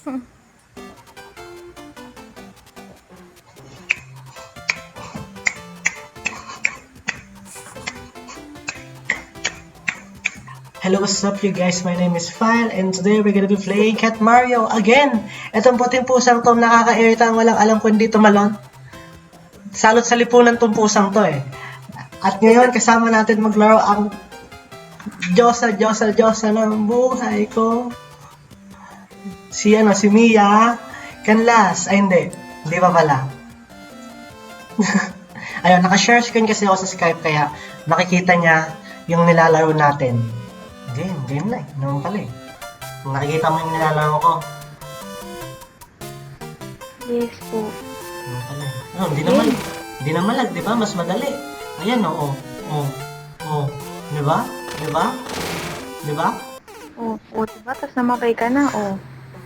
Hello, what's up you guys? My name is File and today we're gonna be playing Cat Mario again! Itong puting pusang to nakaka-irita ang walang alam kung dito malon. Salot sa lipunan tong pusang to eh. At ngayon kasama natin maglaro ang Diyosa, Diyosa, Diyosa ng buhay ko. Si ano, si Mia Canlas. Ay hindi, hindi pa pala. Ayun, naka-share screen kasi ako sa Skype kaya makikita niya yung nilalaro natin. Game, game na eh. Naman pala eh. Nakikita mo yung nilalaro ko. Yes po. Naman pala eh. Oh, hindi naman, hindi naman lag, di ba? Mas madali. Ayan, oo. Oh, oh, oh. Di ba? Di ba? Di ba? Oh, oh, diba? Tapos namapay ka na, oh.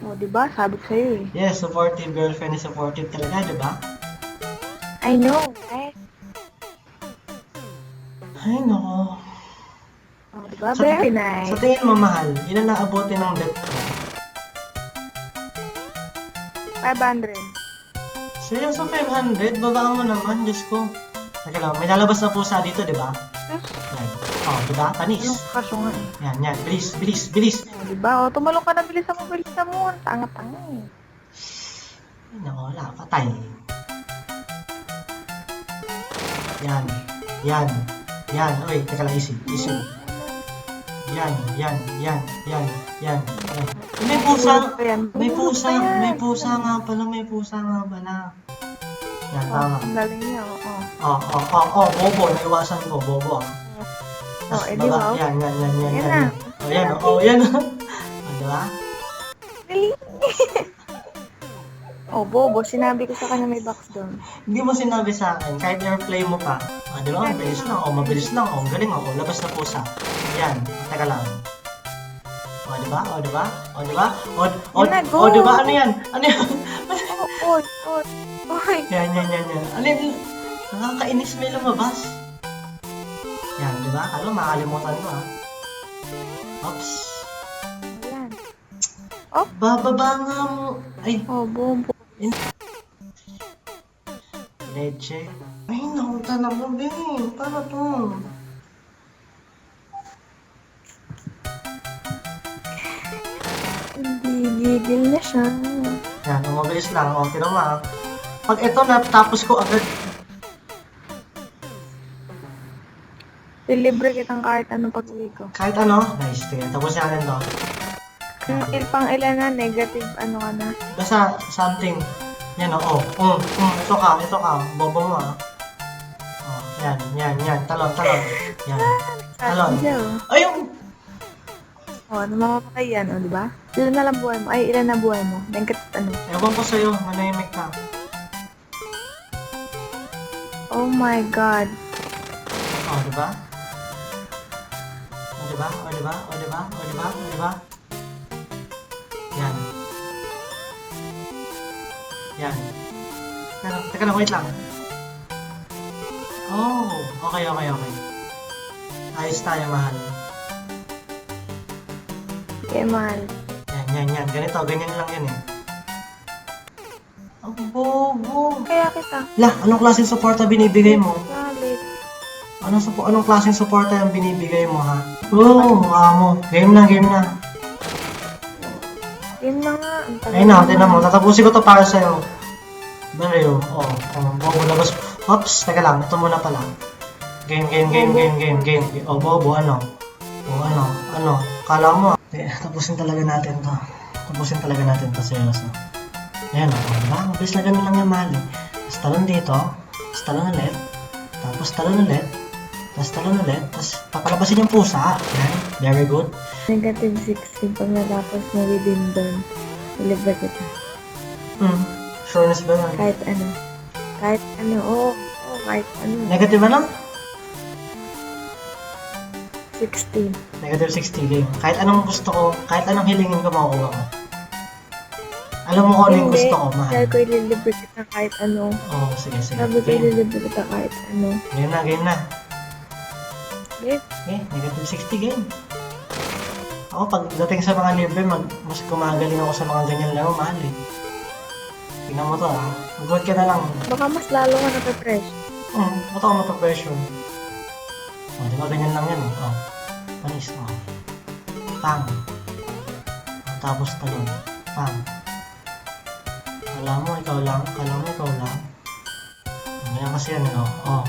Oh, diba? Sabi ko sa'yo eh. Yes, supportive girlfriend is supportive talaga, di ba? I know, right? Ay, nako. Oh, diba? Sa- Very Sa nice. tingin mo, mahal, yun ang naabuti ng debt ko. 500. Seryoso, 500? Babaan mo naman, Diyos ko. Teka lang, may lalabas na pusa dito, di ba? Sus, Yan. Oh, di ba? Panis. anong kaso nga eh. Yan, yan. Bilis, bilis, bilis. Oh, diba? Oh, tumalong ka na, bilis mo, bilis mo. Ang Tanga-tanga eh. Ay, nako, wala. Patay. Yan. Yan. Yan. Uy, teka lang, easy. Easy. Yan, yan, yan, yan, yan, yan. May pusa. May pusa. May pusa nga pala. May pusa nga pala. Yan, Oh, tama. ang galing niya, oh. oh. Oh, oh, oh, oh, bobo. Naiwasan ko, bobo. ah. Oh, Tas eh, di baba. ba? Yan, yan, yan, yan, Yan yan. na. Oh, yan, oh, oh, yan. Oh, oh, bobo. Sinabi ko sa kanya may box doon. Hindi mo sinabi sa akin, kahit airplay mo pa. Ah, di ba? Mabilis lang. Oh, mabilis lang. Oh, ang galing. Oh, labas na pusa. Yan. Teka lang. Oh, di ba? Oh, di ba? Oh, di ba? Oh, oh, oh, di ba? Ano yan? Ano yan? Oh, oy, oy, oy. yan, yan, yan, yan. Ano yan? Nakakainis may lumabas. Yan, di ba? Alam, makakalimutan ko, ha? Oops. Ayan. Bababa nga mo. Ay, Oh, bobo. leche. Ay, naku talaga, babe. Paano to? Hindi, gigil na siya. Yan, ang mabilis lang. O, tinan mo ah. Pag ito natapos ko agad, Dilibre kitang kahit anong pag-uwi ko. kahit ano, nice. Tingnan, tapos natin to. Kung il pang ilan na, negative ano ka na. Basta something. Yan o, oh. Mm, mm, ito ka, ito ka. Bobo mo ah. Oh, yan, yan, yan. Talon, talon. Yan. Talon. Oh. Ay, yung... Oh, namamatay yan, oh, di ba? Ilan na lang buhay mo? Ay, ilan na buhay mo? Nagkat, ano? Ewan ko sa'yo, manahimik ka. Oh my God. Oh, di ba? Oh, di ba? Oh, di ba? Oh, di ba? Oh, di ba? Oh, di ba? Yan. Yan. Teka lang, teka lang, wait lang. Oh, okay, okay, okay. Ayos tayo, mahal. Okay, mahal. Yan, yan, yan. Ganito, ganyan lang yan eh. Ang bobo. Kaya kita. Lah, anong klaseng suporta binibigay mo? Galit. Anong, supo, anong klaseng suporta yung binibigay mo, ha? Oo, oh, mukha mo. Game na, game na. Yun na nga. Ayun na, na. tinan mo. Tatapusin ko to para sa'yo. Bariyo. Oo. Oh, bobo labas. Oops, teka lang. Ito muna pala. Game, game, game, game, game, game. Oh, bobo, ano? Oh, ano? Ano? Kala mo, Eh, tapusin talaga natin to. Tapusin talaga natin to seryoso. Ayan, o. Oh, diba? Mabilis na ganun lang yung eh. Tapos talon dito. Tapos talon ulit. Tapos talon ulit. Tapos talon ulit. Tapos papalabasin yung pusa. Yan. Very good. Negative 16 pag natapos mo within doon. Dilibre kita. Hmm. Sureness ba yan? Kahit ano. Kahit ano. Oo. Oh, kahit ano. Negative ano? 16. Negative 60 game. Kahit anong gusto ko, kahit anong hilingin ko, makukuha ko. Alam mo kung ano yung Hindi. gusto ko, mahal. Sabi ko ililibre kita kahit ano. Oo, oh, sige, sige. Sabi ko Game. ililibre kita kahit ano. Game na, game na. Yes. Okay, negative 60 game. Ako, pagdating sa mga libre, mag, mas gumagaling ako sa mga ganyan laro, mahal eh. Tingnan mo to ah. Mag-vote ka na lang. Baka mas lalo ka nape-press. Hmm, ba't ako mapapressure? Oh, di ba ganyan lang yan eh. Oh, panis, oh. Pang. Oh, tapos talon. Pang. Kala mo, ikaw lang. Kala mo, ikaw lang. Ganyan kasi yan eh, oh. Oh,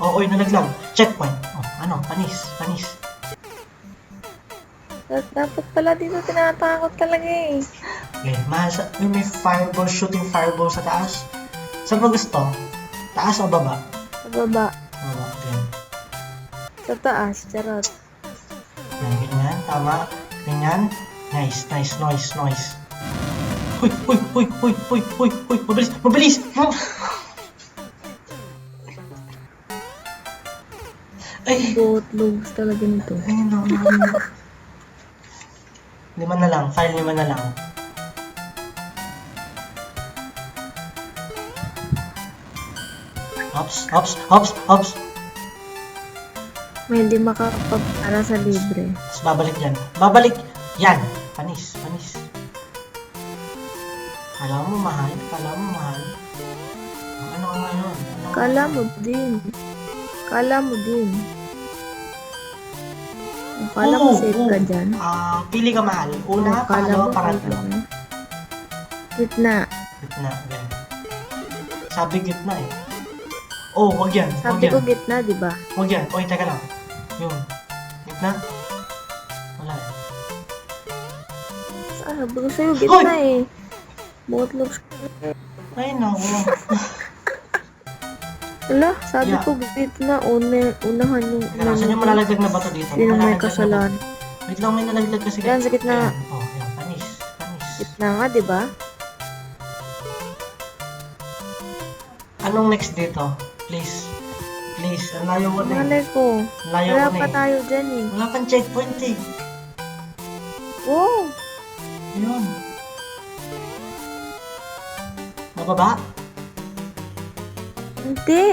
oh oy, nalaglag. Checkpoint. Oh, ano, panis, panis. Da- Dapat pala dito tinatakot talaga eh. Okay, mahal sa, yung may fireball, shooting fireball sa taas. Saan mo gusto? Taas o baba? Baba. Sa taas. Charot. Yan, ganyan, tama. Ganyan. Nice, nice, noise, noise. Uy, uy, uy, uy, uy, uy, uy, mabilis, mabilis! Ay, Boat loops talaga nito. ay, no. Lima na lang, file lima na lang. Hops, hops, hops, hops. May hindi makapag para sa libre. Babalik yan. Babalik! Yan! Panis, panis. Kala mo mahal, kala mo mahal. Ano ka ngayon? Ano? Kala mo din. Kala mo din. Kala mo Oo, safe oo. ka dyan. Ah, pili ka mahal. Una, Kala pangalawa, mo pangatlo. ka. Gitna. Gitna, ganyan. Sabi gitna eh. Oh, wag yan, wag Sabi yan. ko gitna, di ba? Wag yan. Oy, teka lang. Yun. Gitna? Wala eh. Sabi ko sa'yo, gitna eh. Boat loops. Ay, naku. Wala, sabi Yeah. ko gitna. Una, unahan yung... Teka lang, saan yung malalaglag na bato dito? Sino may Malalaglag na kasalanan? bato. Wait lang, may nalaglag kasi. Yan, sa gitna. Ayan. Oh, yan. Panis. Panis. Gitna nga, di ba? Anong next dito? Please. Please. Ang layo ko na eh. Malay ko. Layo Wala ko na pa eh. tayo dyan eh. Wala pang checkpoint eh. Wow! Ayun. Mababa? Hindi.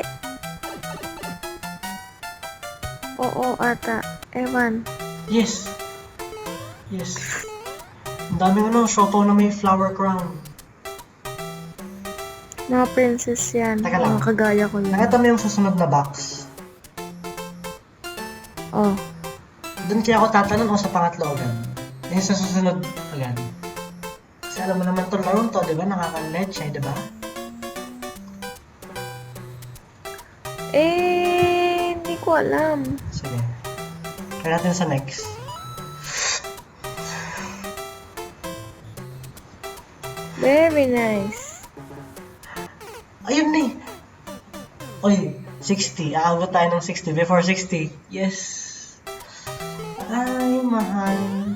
Oo, ata. Ewan. Yes. Yes. Ang daming ano, siopaw na may flower crown. Mga princess yan. Teka lang. Mga kagaya ko yun. Nakita mo yung susunod na box. Oh. Doon kaya ako tatanong o sa pangatlo agad. Yung sa susunod agad. Kasi alam mo naman itong laro to, di ba? Nakaka-leche, di ba? Eh, hindi ko alam. Sige. Kaya natin sa next. Very nice. Ayun ni. Oy, 60. Aabot tayo ng 60. Before 60. Yes. Ay, mahal.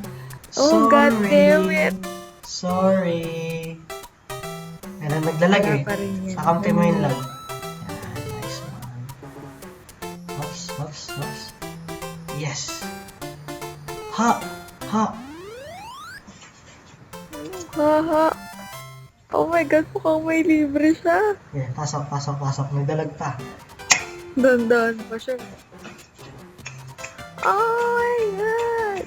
Oh, God damn it. Sorry. Meron naglalag Wala eh. pa rin yan. Kakampi mo yung lag. Yan, nice one. Hops, hops, hops. Yes. Ha! Ha! Haha. Oh God, mukhang may libre siya. Yeah, pasok, pasok, pasok. May dalag pa. Dandan pa siya. Oh my God.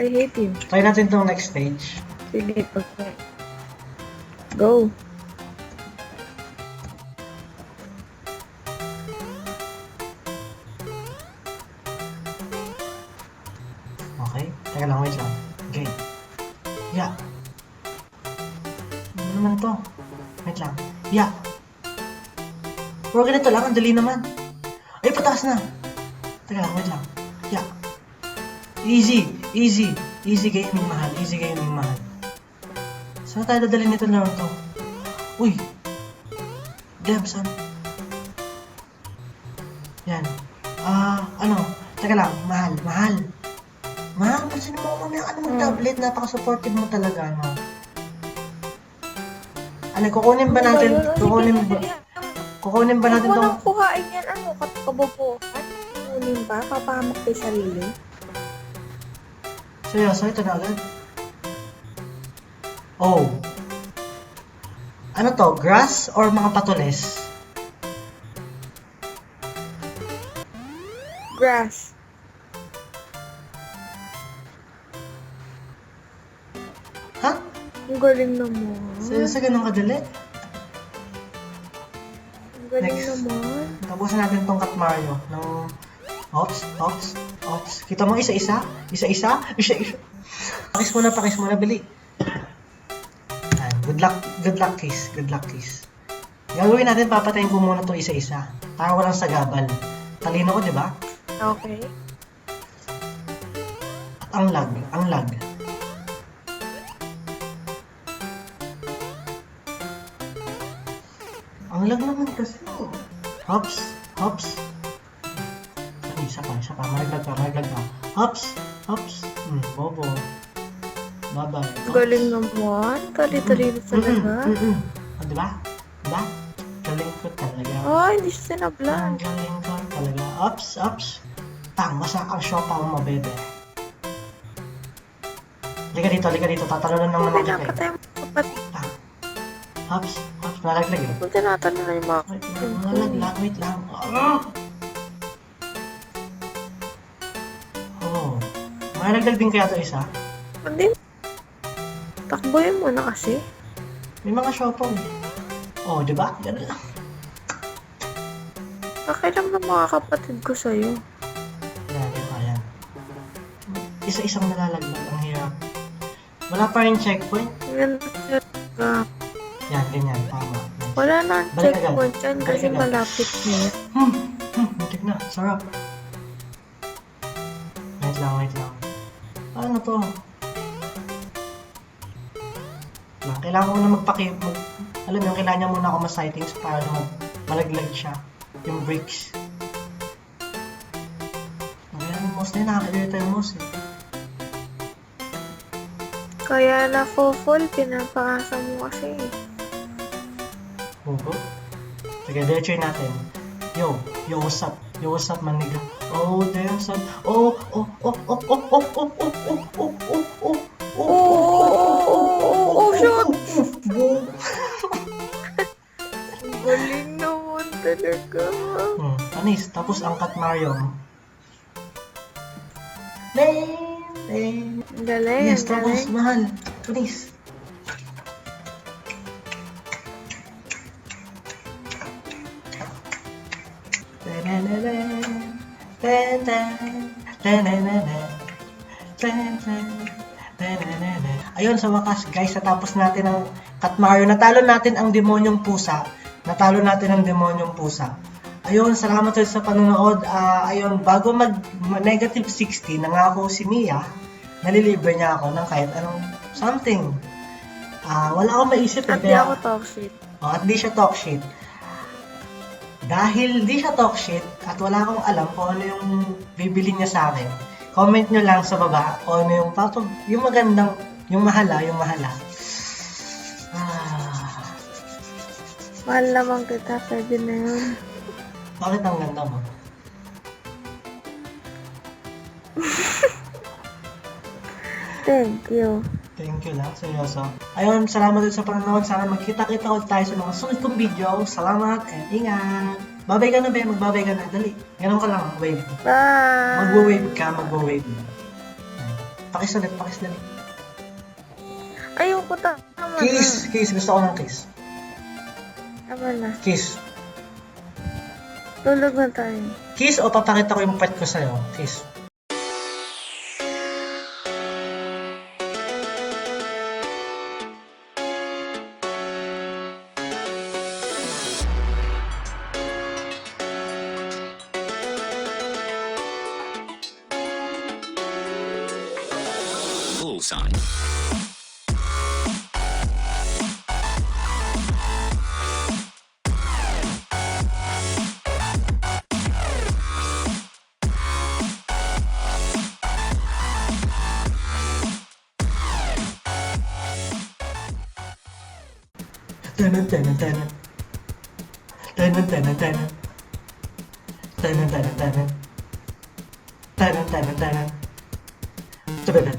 I hate you. Try natin tong next stage. Sige, pag Go. Ganito lang, ang dali naman. Ay, pataas na. Teka lang, wait lang. Yeah. Easy, easy. Easy gaming mahal, easy gaming mahal. Saan tayo dadali nito na to? Uy! Damn, son. Yan. Ah, ano? Teka lang, mahal, mahal. Mahal, kasi mo mo ano mong Hmm. tablet, napaka-supportive mo talaga, no? Ano, kukunin ba natin, Ano ba? Kukunin ba, ba natin Huwag mo tong, nang kuhain yan. Ano, kabobohan? Kunin ba? Papahamak kay sarili? seryoso, ito na agad? Oh. Ano to, grass or mga patules? Grass. Ang galing naman. Sa ganun kadali. Galing Next. naman. Tapusin natin tong Cat Mario ng Ops, Ops, Ops. Kita mo isa-isa? Isa-isa? Isa-isa? Pakis muna, pakis muna, bili. Ayan, good luck, good luck kiss, good luck kiss. Gagawin natin, papatayin ko muna to isa-isa. Para walang sagabal. Talino ko, di ba? Okay. At ang lag, ang lag. Ang lag naman kasi. Hops, hops. Ay, isa pa, isa pa. Maraglag pa, maraglag pa. Hops, hops. Hmm, bobo. Bye-bye. Ang galing naman. Tali-talino talaga. Mm, mm. Oh, diba? Diba? Galing ko talaga. Oh, hindi siya Ang sinablan. galing ko talaga. Ups, ups. Tang, masa ang siopa mo, bebe. Liga dito, liga dito. Tatalunan lang naman kita. eh. Tang. Ups. Nalaglag eh. Kung tinatanong na yung mga Wait lang, nalaglag. Wait lang. Ah! Oh. Malaglag din kaya to isa? Hindi. Takboyin mo na kasi. May mga eh. Oh, di ba? Ganun lang. Pakiram ng mga kapatid ko sa'yo. Di ba? Yan. Isa-isang nalalaglag. Ang hirap. Wala pa rin checkpoint. Yan talaga. Yan, ganyan. Tama. Wala na ang Balik agad. checkpoint dyan kasi Balik agad. malapit na. Hmm, hmm, muntik na. Sarap. Wait lang, wait lang. Ano to? Lang, kailangan ko na magpaki... Mag, alam mo, kailangan niya muna ako mas-sightings para na mag, malaglag siya. Yung bricks. Ayan, yung mouse na yun. Nakakilita yung mouse eh. Kaya na fall pinapaasa mo kasi. Opo. Sige, diretso natin. Yo, yo, what's up? Yo, what's up, man? Oh, there's some... Oh, oh, oh, oh, oh, oh, oh, oh, oh, oh, oh, oh, oh, Oh, oh, oh, oh, oh, galing naman talaga. Hmm, anis. Tapos ang Cat Mario. Lane, lane. Ang galing, ang tapos mahal. Anis. Ayun, sa wakas, guys, natapos natin ang Cat Mario. Natalo natin ang demonyong pusa. Natalo natin ang demonyong pusa. Ayun, salamat ulit sa panonood. Ah, ayun, bago mag ma- negative 60, nangako si Mia, nalilibre niya ako ng kahit anong something. Ah, wala akong maisip eh, At di kaya- ako toxic. Oh, at di siya talk shit. Dahil di siya talk shit at wala akong alam kung ano yung bibili niya sa akin, comment nyo lang sa baba kung ano yung, pato, yung magandang, yung mahala, yung mahala. Ah, Mahal naman kita, pwede na yun. bakit ang ganda mo? Thank you. Thank you lang, seryoso. Ayun, salamat ulit sa panonood. Sana magkita-kita ulit tayo sa mga sunod kong video. Salamat and ingat! Babay ka na, be. Magbabay ka na. Dali. Ganun ka lang, wave. Bye! Magwa-wave ka, magwa-wave. Pakis ulit, pakis ulit. Ayoko ta. Tama Kiss! Kiss! Gusto ko ng kiss. na. Tama na. Kiss. Tulog na tayo. Kiss o papakita ko yung pet ko sa'yo? Kiss. Tenan, tenan, tenan. Tenan, tenan, tenan. Tenan, tenan, tenan. Tenan, tenan, tenan. Tenan,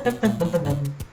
tenan, tenan.